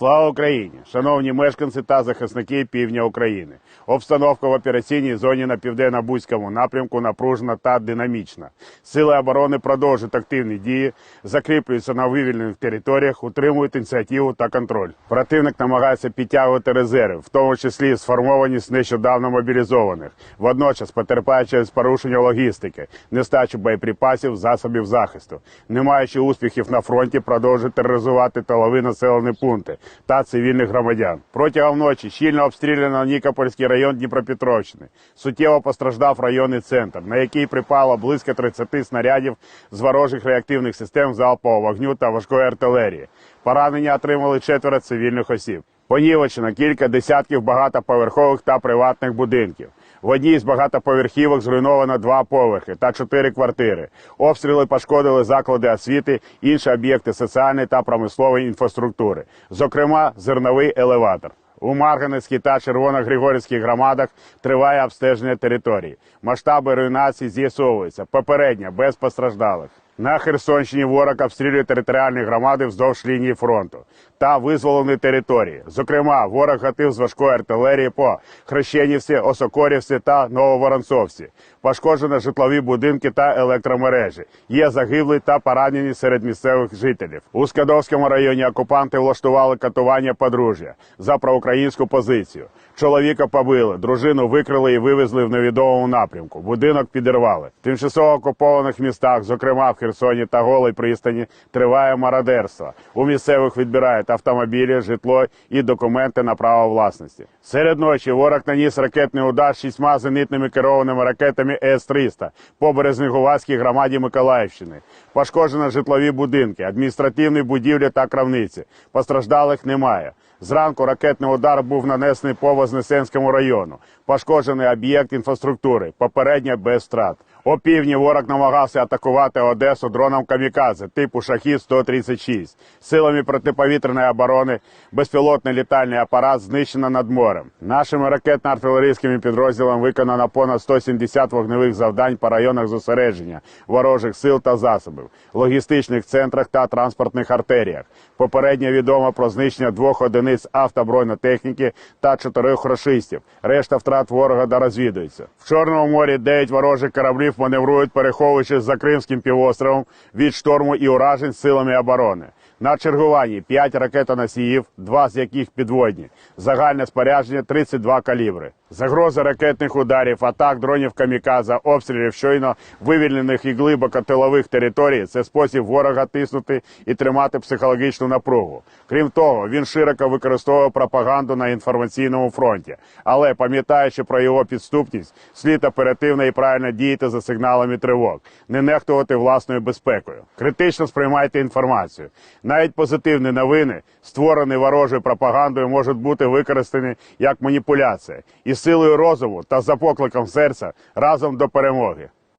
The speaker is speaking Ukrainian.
Слава Україні! Шановні мешканці та захисники півдня України. Обстановка в операційній зоні на південно-бузькому напрямку напружена та динамічна. Сили оборони продовжують активні дії, закріплюються на вивільнених територіях, утримують ініціативу та контроль. Противник намагається підтягувати резерви, в тому числі сформовані з нещодавно мобілізованих, водночас потерпає через порушення логістики, нестачу боєприпасів, засобів захисту. Не маючи успіхів на фронті, продовжує тероризувати тилові населені пункти та цивільних громадян. Протягом ночі щільно обстріляно Нікопольський район Дніпропетровщини. Суттєво постраждав районний центр, на який припало близько 30 снарядів з ворожих реактивних систем залпового вогню та важкої артилерії. Поранення отримали четверо цивільних осіб. Понівечено кілька десятків багатоповерхових та приватних будинків. В одній з багатоповерхівок зруйновано два поверхи та чотири квартири. Обстріли пошкодили заклади освіти, інші об'єкти соціальної та промислової інфраструктури, зокрема зерновий елеватор. У Марганецькій та Червоно-Григорівській громадах триває обстеження території. Масштаби руйнації з'ясовуються попередньо без постраждалих. На Херсонщині ворог обстрілює територіальні громади вздовж лінії фронту та визволені території. Зокрема, ворог гатив з важкої артилерії по Хрещенівці, Осокорівці та Нововоронцовці. Пошкоджено житлові будинки та електромережі. Є загиблі та поранені серед місцевих жителів. У Скадовському районі окупанти влаштували катування подружжя за проукраїнську позицію. Чоловіка побили, дружину викрили і вивезли в невідомому напрямку. Будинок підірвали. В тимчасово окупованих містах, зокрема в Херсоні та Голій пристані, триває мародерство. У місцевих відбирають автомобілі, житло і документи на право власності. Серед ночі ворог наніс ракетний удар шістьма зенітними керованими ракетами С-300 по Березнегуватській громаді Миколаївщини. Пошкоджено житлові будинки, адміністративні будівлі та крамниці. Постраждалих немає. Зранку ракетний удар був нанесений по Вознесенському району. Пошкоджений об'єкт інфраструктури, попередньо без втрат. Півдні ворог намагався атакувати Одесу дроном камікадзе типу шахід 136 Силами протиповітряної оборони безпілотний літальний апарат знищено над морем. Нашими ракетно-артилерійськими підрозділами виконано понад 170 вогневих завдань по районах зосередження ворожих сил та засобів, логістичних центрах та транспортних артеріях. Попередньо відомо про знищення двох одиниць автобронетехніки та чотирьох рашистів. Решта втрат ворога дорозвідується. В Чорному морі дев'ять ворожих кораблів маневрують, переховуючись за Кримським півостровом від шторму і уражень силами оборони. На чергуванні 5 ракетоносіїв, два з яких підводні. Загальне спорядження 32 калібри. Загроза ракетних ударів, атак дронів камікадзе, обстрілів щойно вивільнених і глибоко тилових територій це спосіб ворога тиснути і тримати психологічну напругу. Крім того, він широко використовує пропаганду на інформаційному фронті. Але пам'ятаючи про його підступність, слід оперативно і правильно діяти за сигналами тривог, не нехтувати власною безпекою. Критично сприймайте інформацію. Навіть позитивні новини, створені ворожою пропагандою, можуть бути використані як маніпуляція і силою розуму та за покликом серця разом до перемоги.